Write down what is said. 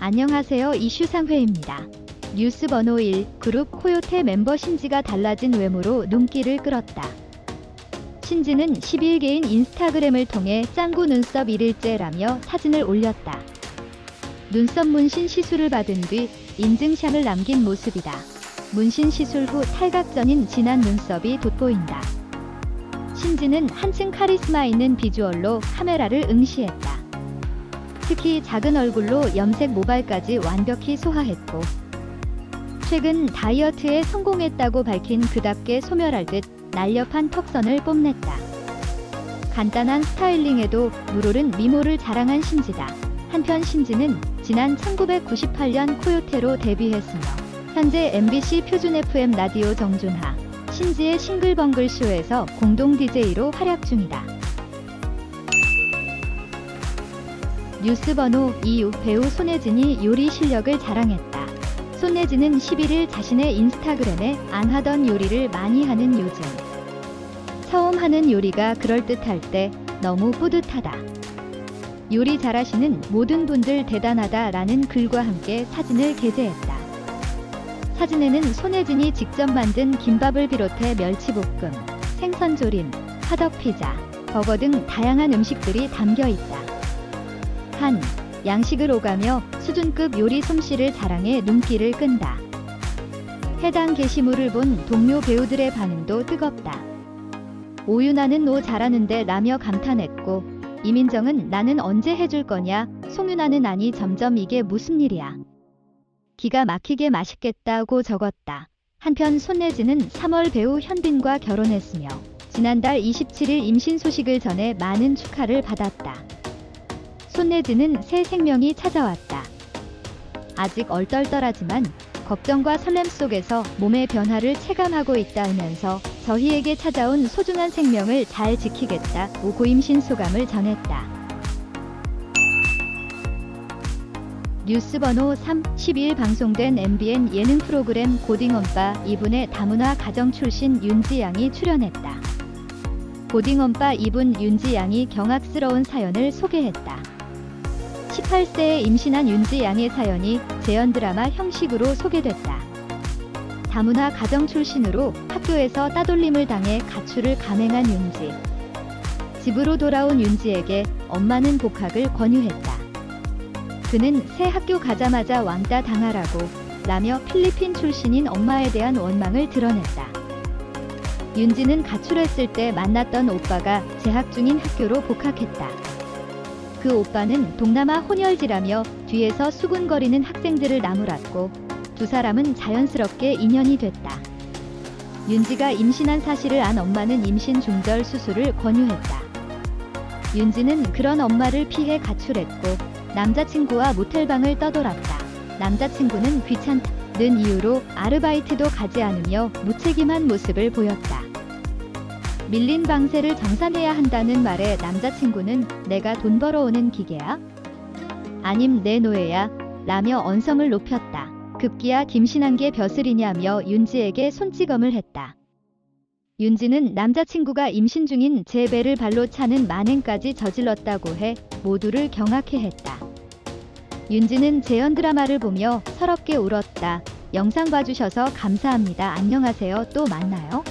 안녕하세요. 이슈상회입니다. 뉴스 번호 1 그룹 코요테 멤버 신지가 달라진 외모로 눈길을 끌었다. 신지는 11개인 인스타그램을 통해 짱구 눈썹 1일째라며 사진을 올렸다. 눈썹 문신 시술을 받은 뒤 인증샷을 남긴 모습이다. 문신 시술 후 탈각전인 진한 눈썹이 돋보인다. 신지는 한층 카리스마 있는 비주얼로 카메라를 응시했다. 특히 작은 얼굴로 염색 모발까지 완벽히 소화했고 최근 다이어트에 성공했다고 밝힌 그답게 소멸할 듯 날렵한 턱선을 뽐냈다. 간단한 스타일링에도 물오른 미모를 자랑한 신지다. 한편 신지는 지난 1998년 코요테로 데뷔했으며 현재 MBC 표준 FM 라디오 정준하, 신지의 싱글벙글 쇼에서 공동 DJ로 활약 중이다. 뉴스 번호 2 배우 손예진이 요리 실력을 자랑했다. 손예진은 11일 자신의 인스타그램에 안 하던 요리를 많이 하는 요즘. 처음 하는 요리가 그럴듯할 때 너무 뿌듯하다. 요리 잘하시는 모든 분들 대단하다 라는 글과 함께 사진을 게재했다. 사진에는 손예진이 직접 만든 김밥을 비롯해 멸치볶음, 생선조림, 화덕피자, 버거 등 다양한 음식들이 담겨 있다. 한, 양식을 오가며 수준급 요리 솜씨를 자랑해 눈길을 끈다. 해당 게시물을 본 동료 배우들의 반응도 뜨겁다. 오윤아는 오 잘하는데 라며 감탄했고, 이민정은 나는 언제 해줄 거냐, 송윤아는 아니 점점 이게 무슨 일이야. 기가 막히게 맛있겠다고 적었다. 한편 손예진은 3월 배우 현빈과 결혼했으며, 지난달 27일 임신 소식을 전해 많은 축하를 받았다. 손예진은 새 생명이 찾아왔다. 아직 얼떨떨하지만 걱정과 설렘 속에서 몸의 변화를 체감하고 있다면서 저희에게 찾아온 소중한 생명을 잘 지키겠다. 고임신 소감을 전했다. 뉴스 번호 3, 12일 방송된 MBN 예능 프로그램 고딩엄빠 2분의 다문화 가정 출신 윤지양이 출연했다. 고딩엄빠 2분 윤지양이 경악스러운 사연을 소개했다. 18세에 임신한 윤지 양의 사연이 재연 드라마 형식으로 소개됐다. 다문화 가정 출신으로 학교에서 따돌림을 당해 가출을 감행한 윤지. 집으로 돌아온 윤지에게 엄마는 복학을 권유했다. 그는 새 학교 가자마자 왕따 당하라고 라며 필리핀 출신인 엄마에 대한 원망을 드러냈다. 윤지는 가출했을 때 만났던 오빠가 재학 중인 학교로 복학했다. 그 오빠는 동남아 혼혈지라며 뒤에서 수군거리는 학생들을 나무랐고 두 사람은 자연스럽게 인연이 됐다. 윤지가 임신한 사실을 안 엄마는 임신 중절 수술을 권유했다. 윤지는 그런 엄마를 피해 가출했고 남자친구와 모텔방을 떠돌았다. 남자친구는 귀찮다는 이유로 아르바이트도 가지 않으며 무책임한 모습을 보였다. 밀린 방세를 정산해야 한다는 말에 남자친구는 내가 돈 벌어오는 기계야? 아님 내 노예야? 라며 언성을 높였다. 급기야 김신한 게 벼슬이냐며 윤지에게 손찌검을 했다. 윤지는 남자친구가 임신 중인 제 배를 발로 차는 만행까지 저질렀다고 해 모두를 경악해 했다. 윤지는 재연 드라마를 보며 서럽게 울었다. 영상 봐주셔서 감사합니다. 안녕하세요. 또 만나요.